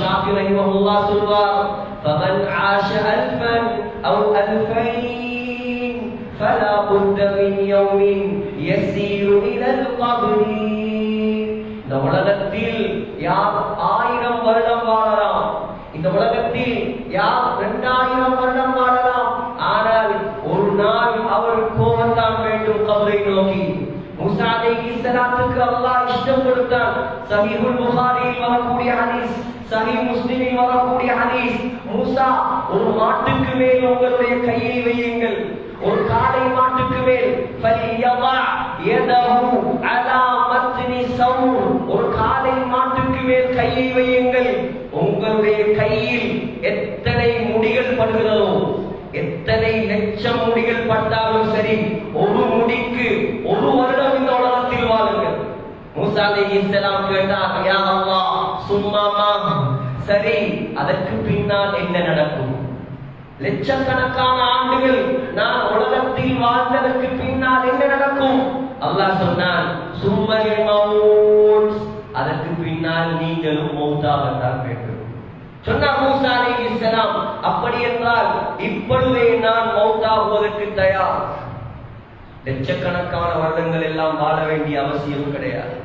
ஷாஃபி ரஹிமஹுல்லாஹ் சொல்வார் فمن عاش ألفا أو ألفين فلا بد من يوم يسير إلى القبر இந்த உலகத்தில் யார் ஆயிரம் வருடம் வாழலாம் இந்த உலகத்தில் யார் இரண்டாயிரம் வருடம் வாழலாம் ஆனால் ஒரு நாள் அவர் போகத்தான் வேண்டும் கபரை நோக்கி மூசா அலைஹிஸ்ஸலாத்துக்கு அல்லாஹ் இஷ்டம் கொடுத்தான் சஹீஹுல் புகாரியில் வரக்கூடிய ஹதீஸ் சனி முஸ்லிமில் வரக்கூடிய ஹதீஸ். மூசா ஒரு மாட்டுக்கு மேல் உங்களுடைய கையை வையுங்கள். ஒரு காளை மாட்டுக்கு மேல். ஃபலியமா யதஹு அலா மத்னி சவுர் ஒரு காளை மாட்டுக்கு மேல் கையை வையுங்கள். உங்களுடைய கையில் எத்தனை முடிகள் படுகிறதோ எத்தனை லட்சம் முடிகள் பட்டாலும் சரி ஒரு முடிக்கு ஒரு வருடம் மூசா அலைஹிஸ்ஸலாம் கேட்டார் யா அல்லாஹ் சும்மாமா சரி அதற்கு பின்னால் என்ன நடக்கும்? லட்சக்கணக்கான ஆண்டுகள் நான் உலகத்தில் வாழ்ந்ததற்கு பின்னால் என்ன நடக்கும்? அல்லாஹ் சொன்னான் சும்மல் மவுத். அதற்கு பின்னால் நீங்களும் மௌத்தாகத்தான் வேண்டும். சொன்னார் மூசா அலைஹிஸ்ஸலாம் அப்படி என்றால் இப்பொழுதே நான் மௌத்தாகுவதற்கு தயார். லட்சக்கணக்கான வருடங்கள் எல்லாம் வாழ வேண்டிய அவசியம் கிடையாது.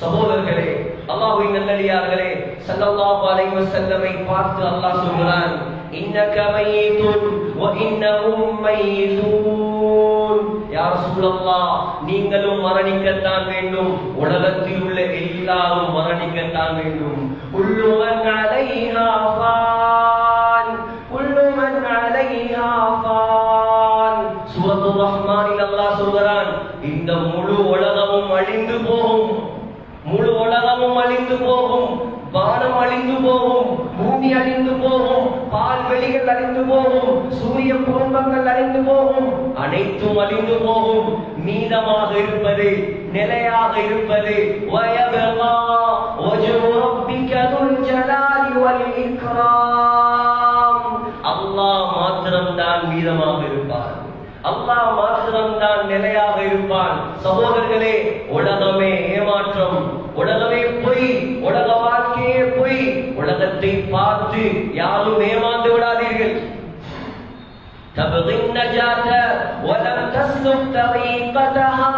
சகோதரர்களே அல்லாஹ்வின் நல்லடியார்களே சல்லல்லாஹு அலைஹி வஸல்லமை பார்த்து அல்லாஹ் சொல்கிறான் இன்னக மய்யிதுன் வ இன்னஹும் மய்யிதூன் யா ரசூலல்லாஹ் நீங்களும் மரணிக்கத்தான் வேண்டும். உலகத்தில் உள்ள எல்லாரும் மரணிக்கத்தான் வேண்டும். குல்லு மன் அலைஹா அழிந்து போகும் வானம் அழிந்து போகும் பூமி அழிந்து போகும் பால்வெளிகள் அழிந்து போகும் சூரிய குடும்பங்கள் அழிந்து போகும் அனைத்தும் அழிந்து போகும். மீதமாக இருப்பது நிலையாக இருப்பது வயபகா அல்லாஹ் மாத்திரம்தான் மீதமாக இருப்பார் அல்லாஹ் மாத்திரம்தான் நிலையாக இருப்பான். சகோதரர்களே உலகம் ஏமாற்றம் உலகமே பொய் உலக வாழ்க்கையே பொய் உலகத்தை பார்த்து யாரும் ஏமாந்து விடாதீர்கள் تبغي النجاة ولم تسلك طريقتها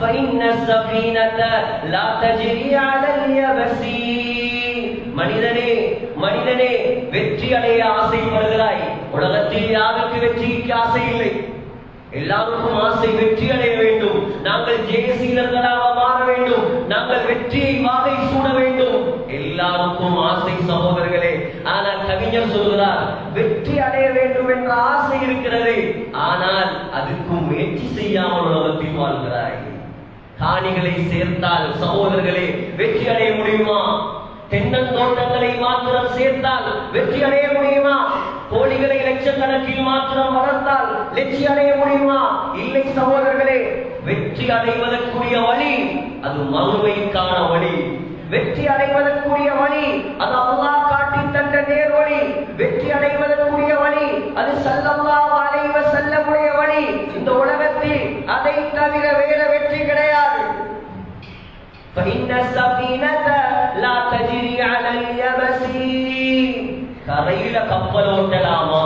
فإن السفينة لا تجري على اليبس மனிதனே மனிதனே வெற்றி அடைய ஆசைப்படுகிறாய் உலகத்தில் யாருக்கு வெற்றிக்கு ஆசை இல்லை எல்லாருக்கும் ஆசை வெற்றி அடைய வேண்டும் நாங்கள் ஜெயசீலர்களாக மாற வேண்டும் நாங்கள் வெற்றியை வாகை சூட வேண்டும் எல்லாருக்கும் ஆசை சகோதரர்களே ஆனால் கவிஞர் சொல்கிறார் வெற்றி அடைய வேண்டும் என்ற ஆசை இருக்கிறது. ஆனால் அதுக்கும் முயற்சி செய்யாமல் உலகத்தில் வாழ்கிறாய். காணிகளை சேர்த்தால் சகோதரர்களே வெற்றி அடைய முடியுமா? தென்னந்தோட்டங்களை மாத்திரம் சேர்த்தால் வெற்றி அடைய முடியுமா? கோழிகளை லட்சக்கணக்கில் மாத்திரம் வளர்த்தால் வெற்றி அடைய முடியுமா? இல்லை சகோதரர்களே வெற்றி அடைவதற்குரிய வழி அது மறுமைக்கான வழி. வெற்றி அடைவதற்குரிய வழி அது அல்லாஹ் காட்டி தந்த நேர்வழி வெற்றி அடைவதற்குரிய வழி அது சல்லல்லாஹு அலைஹி வஸல்லமுடைய வழி இந்த உலகத்தில் அதை தவிர வேற வெற்றி கிடையாது فإن السفينة لا تجري على اليبس கரையில கப்பல் ஓட்டலாமா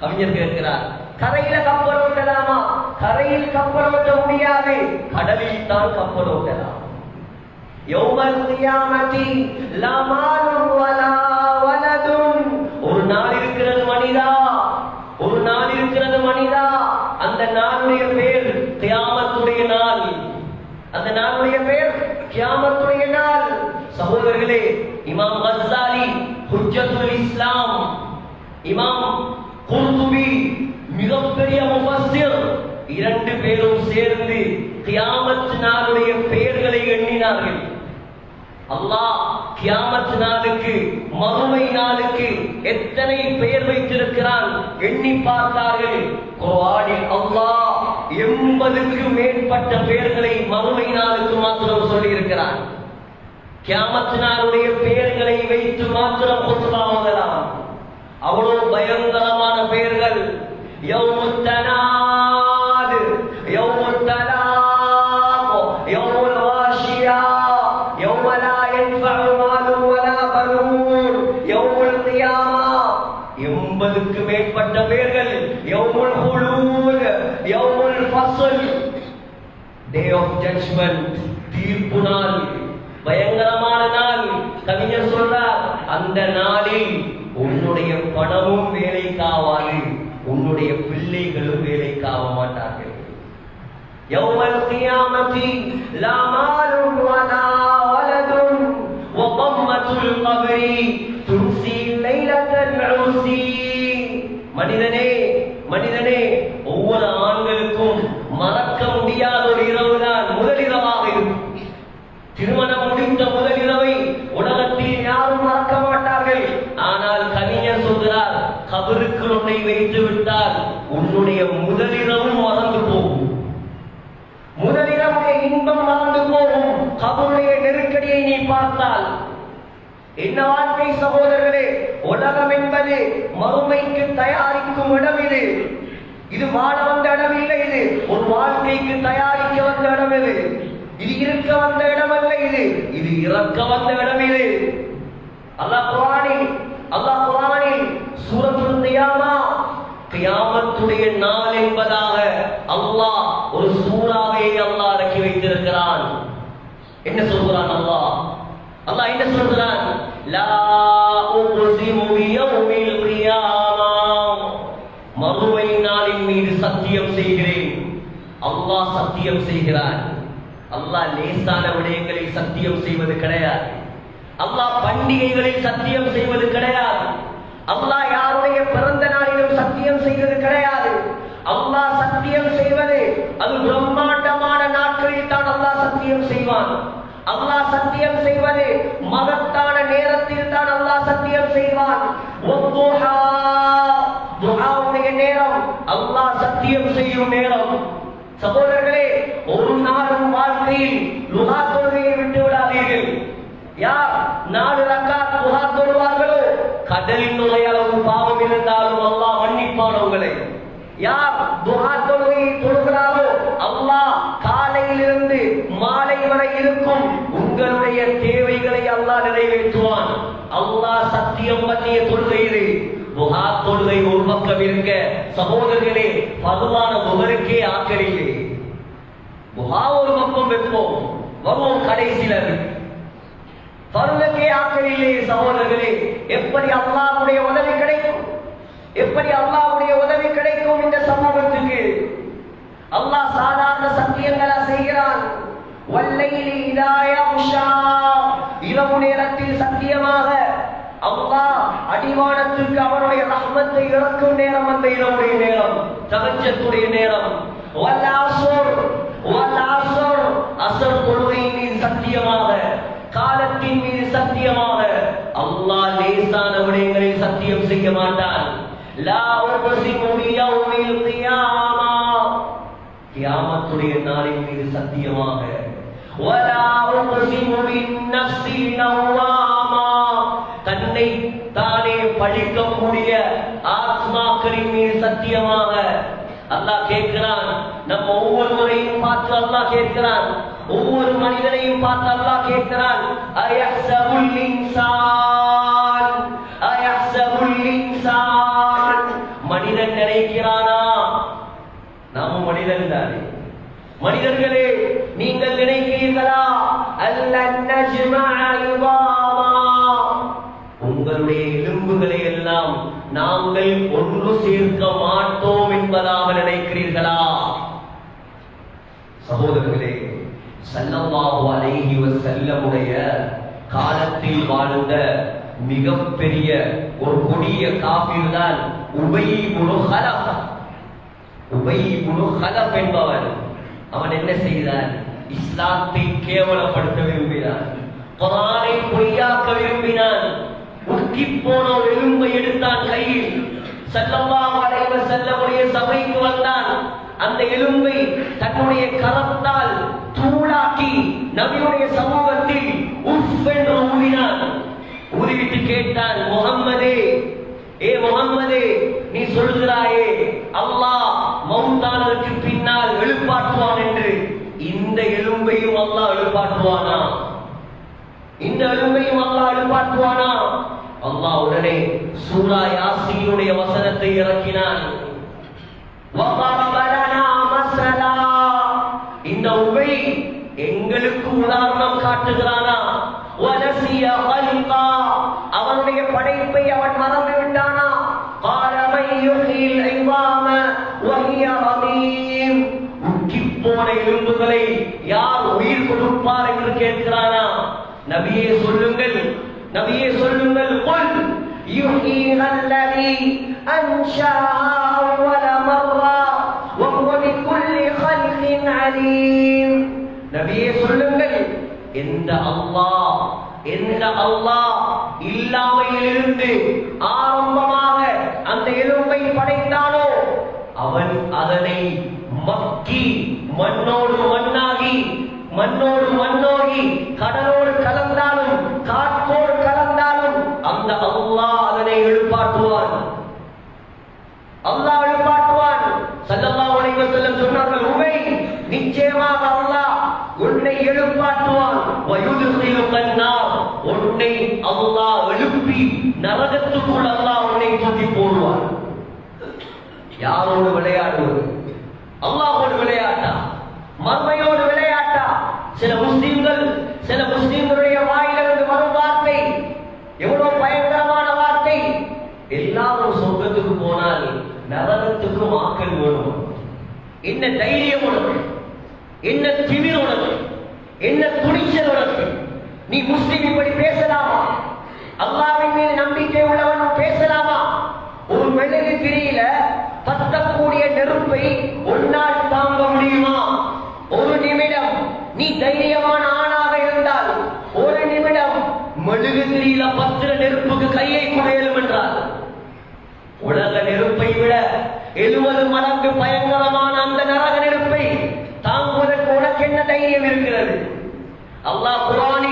கவிஞர் கேட்கிறார் கரையில கப்பல் ஓட்டலாமா கரையில் கப்பல் ஓட்ட முடியாது கடலில் தான் கப்பல் ஓட்டலாம் ஒரு நாள் இருக்கிறது மனிதா. ஒரு நாள் இருக்கிறது மனிதா. அந்த நாளுடைய பேர் கியாமத்துடைய நாள். அந்த நாளுடைய பேர் கியாமத்துடைய நாள். சகோதரர்களே இமாம் கஸ்ஸாலி ஹுஜ்ஜத்துல் இஸ்லாம். இமாம் குர்துபி மிகப்பெரிய முஃபஸ்ஸிர். இரண்டு பேரும் சேர்ந்து கியாமத் நாளுடைய பெயர்களை எண்ணினார்கள். அல்லாஹ் கியாமத் நாளுக்கு மறுமை நாளுக்கு எத்தனை பெயர் வைத்திருக்கிறான் எண்ணி பார்த்தார்கள். குர்ஆனில் அல்லாஹ் எண்பதுக்கு மேற்பட்ட பெயர்களை மறுமை நாளுக்கு மாத்திரம் சொல்லி இருக்கிறான் கியாமத் நாளுடைய பெயர்களை வைத்து மாத்திரம் குத்பா அவ்வளவு பயங்கரமான பெயர்கள். யௌமுத் ஜட்ஜ்மெண்ட் தீர்ப்பு நாள் பயங்கரமான நாள் கவிஞர் சொல்றார் அந்த நாளில் உன்னுடைய பணமும் வேலைக்காவாது உன்னுடைய பிள்ளைகளும் வேலைக்காக மாட்டார்கள் يوم القيامة لا مال ولا ولد وضمة القبر திருமணம் முடிந்த முதலிரவை உலகத்தில் யாரும் மறக்க மாட்டார்கள். ஆனால் கவிஞர் சொல்கிறார் கபருக்கு உன்னை வைத்து விட்டால் உன்னுடைய முதலிரவும் மறந்து போகும். முதலிரவுடைய இன்பம் மறந்து போகும். கபருடைய நெருக்கடியை நீ பார்த்தால். என்ன வாழ்க்கை சகோதரர்களே உலகம் என்பது மறுமைக்கு தயாரிக்கும் இடம் இது. இது வாழ வந்த இடம் இல்லை இது. ஒரு வாழ்க்கைக்கு தயாரிக்க வந்த இடம் இது. இது இருக்க வந்த இடம் அல்ல இது. இது இறக்க வந்த இடம் இது. அல்லாஹ் குர்ஆனில் அல்லாஹ் குர்ஆனில் சூரத்துல் கியாமா கியாமத்துடைய நாள் என்பதாக அல்லாஹ் ஒரு சூறாவை அல்லாஹ் இறக்கி வைத்திருக்கிறான். என்ன சொல்கிறான் அல்லாஹ்? அல்லாஹ் என்ன சொல்கிறான்? லா உக்ஸிமு பியௌமில் கியாமா மறுமை நாளின் மீது சத்தியம் செய்கிறேன். அல்லாஹ் சத்தியம் செய்கிறான். அல்லாஹ் லேசான விடயங்களில் சத்தியம் செய்வது கிடையாது. அல்லாஹ் பண்டிகைகளில் சத்தியம் செய்வது கிடையாது. அல்லாஹ் யாருடைய பிறந்த நாளிலும் சத்தியம் செய்வது கிடையாது. அல்லாஹ் சத்தியம் செய்வது அது பிரம்மாண்டமான நாட்களில் தான் அல்லாஹ் சத்தியம் செய்வான். அல்லாஹ் சத்தியம் செய்வது மகத்தான நேரத்தில் தான் அல்லாஹ் சத்தியம் செய்வான். நேரம். அல்லாஹ் சத்தியம் செய்யும் நேரம். சகோதரர்களே ஒரு நாளும் வாழ்க்கையில் லுகா தொழுகையை விட்டு விடாதீர்கள். யார் நாலு ரக்கா லுகா தொழுவார்களோ கடலின் நுழையளவு பாவம் இருந்தாலும் அல்லாஹ் மன்னிப்பான் உங்களை யார் துகா தொழுகையை தொழுகிறாரோ அல்லாஹ் காலையிலிருந்து மாலை வரை இருக்கும் உங்களுடைய தேவைகளை அல்லாஹ் நிறைவேற்றுவான். அல்லாஹ் சத்தியம் பற்றிய தொழுகையிலே துகா தொழுகை ஒரு பக்கம் இருக்க சகோதரர்களே பருவான ஒவ்வொருக்கே ஆக்கரில்லை துஹா ஒரு பக்கம் வைப்போம். வருவோம் கடைசியில் பருவக்கே ஆக்கரில்லை சகோதரர்களே எப்படி அல்லாவுடைய உதவி கிடைக்கும்? எப்படி அல்லாவுடைய உதவி கிடைக்கும் இந்த சமூகத்துக்கு? அல்லாஹ் சாதாரண சத்தியங்களா செய்கிறான். வல்லையிலி இரவு நேரத்தில் சத்தியமாக அல்லாஹ் அடிவானத்துக்கு அவனுடைய ரஹ்மத்தை இறக்கும் நேரம் அந்த இரவுடைய நேரம் தகச்சத்துடைய நேரம். வல்லாசோர் அஸ்ர் வல் அஸ்ர் அஸ்ர் மீது சத்தியமாக காலத்தின் மீது சத்தியமாக அல்லாஹ் லேசான விடயங்களில் சத்தியம் செய்ய மாட்டான். லா உக்ஸிமு பியௌமில் கியாமா. கியாமத்துடைய நாளின் மீது சத்தியமாக. வலா உக்ஸிமு பின்னஃஸில் லவ்வாமா தன்னை தானே பழிக்கக்கூடிய ஆத்மாக்களின் மீது சத்தியமாக. அல்லாஹ் கேட்கிறான் நம்ம ஒவ்வொருவரையும் அல்லாஹ் கேட்கிறான். ஒவ்வொரு மனிதனையும் பார்த்து அல்லாஹ் கேட்கிறான். அயஹ்சபுல் இன்சான் அயஹ்சபுல் இன்சான். மனிதன் நினைக்கிறானா? நாம மனிதன் தானே. மனிதர்களே நீங்கள் நினைக்கிறீர்களா? அல்லன் நஜ்மஅ உங்களுடைய எலும்புகளை எல்லாம் நாங்கள் ஒன்று சேர்க்க மாட்டோம் என்பதாக நினைக்கிறீர்களா? சகோதரர்களே சல்லல்லாஹு அலைஹி வஸல்லமுடைய காலத்தில் வாழ்ந்த மிகப்பெரிய ஒரு கொடிய காபீர் தான் உபை இப்னு ஹலப் உபை இப்னு ஹலப் என்பவர் அவன் என்ன செய்தார் இஸ்லாத்தை கேவலப்படுத்த விரும்பினான். குரானை பொய்யாக்க விரும்பினான். உருக்கி போன ஒரு எலும்பை எடுத்தான் கையில். செல்லம்மா அலைஹி செல்லமுடைய சபைக்கு வந்தான். அந்த எலும்பை தன்னுடைய கரத்தால் தூளாக்கி நபியுடைய சமூகத்தில் உஃப் என்று ஊதினான் ஊதிவிட்டு கேட்டான் முகம்மதே ஏ முகம்மதே நீ சொல்கிறாயே அல்லாஹ் மௌத்தானதற்கு பின்னால் எழுப்பாற்றுவான் என்று. இந்த எலும்பையும் அல்லாஹ் எழுப்பாற்றுவானா இந்த எலும்பையும் அல்லாஹ் எழுப்பாற்றுவானா அல்லாஹ் உடனே சூரா யாசினுடைய வசனத்தை இறக்கினான். உதாரணம் காட்டுகிறானா? அவனுடைய படைப்பை அவன் மறந்து விட்டானா? போன எலும்புகளை யார் உயிர் கொடுப்பார் என்று கேட்கிறானா? நபியே சொல்லுங்கள். நபியே சொல்லுங்கள். பொன் யுஹி அல்லதி அன்ஷா. நபியே சொல்லுங்கள். எந்த அல்லாஹ் எந்த அல்லாஹ் இல்லாமையிலிருந்து ஆரம்பமாக அந்த எலும்பை படைத்தானோ அவன் அதனை மக்கி மண்ணோடு மண்ணாகி மண்ணோடு மண்ணோகி கடலோடு அல்லாஹ் எழுப்பி நரகத்துக்குள் அல்லாஹ் உன்னை தூக்கி போடுவார் யாரோடு விளையாடுவது? அல்லாஹோடு விளையாட்டா? மர்மையோடு விளையாட்டா? சில முஸ்லீம்கள் சில முஸ்லீம்களுடைய வாயிலிருந்து வரும் வார்த்தை எவ்வளவு பயங்கரமான வார்த்தை? எல்லாரும் சொர்க்கத்துக்கு போனால் நரகத்துக்கு ஆக்கள் வேணும் என்ன தைரியம் உனக்கு? என்ன திமிர் உனக்கு? என்ன துணிச்சல் உனக்கு? நீ முஸ்லிம் இப்படி பேசலாமா? அல்லாவின் மீது நம்பிக்கை உள்ளவன் பேசலாமா? ஒரு மெழுகு திரியில பத்தக்கூடிய நெருப்பை உன்னால் தாங்க முடியுமா? ஒரு நிமிடம் நீ தைரியமான ஆணாக இருந்தால் ஒரு நிமிடம் மெழுகு திரியில பத்திர நெருப்புக்கு கையை குடையலும் என்றார் உலக நெருப்பை விட எழுபது மடங்கு பயங்கரமான அந்த நரக நெருப்பை தாங்குவதற்கு உனக்கு என்ன தைரியம் இருக்கிறது? அல்லாஹ் குரானி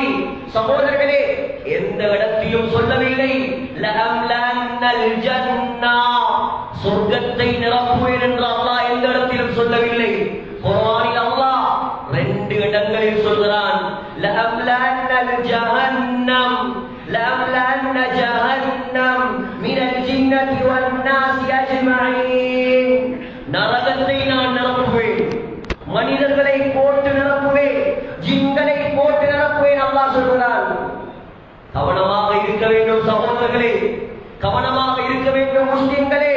சகோதரர்களே எந்த இடத்திலும் சொல்லவில்லை. சொர்க்கத்தை நிரப்புவேன் என்று அல்லாஹ் எந்த இடத்திலும் சொல்லவில்லை. குரானில் அல்லாஹ் ரெண்டு இடங்களில் சொல்கிறான். லஅம்லன்னல் ஜஹன்னம். லஅம்லன்ன ஜஹன்னம். மினல் ஜின்னதி வன் நாசி அஜ்மஈன் நரகத்தை நான் நிரப்புவேன். மனிதர்களை போட்டு நிரப்புவேன். ஜின்களை போட்டு நிரப்புவேன். அல்லாஹ் சொல்கிறான் வேண்டும் சகோதரர்களே. கவனமாக இருக்க வேண்டும் முஸ்லிம்களே.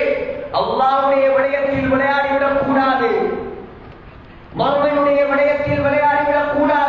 அல்லாவுடைய விடயத்தில் விளையாடிவிடக் கூடாது மறுமையுடைய விடயத்தில் விளையாடிவிடக் கூடாது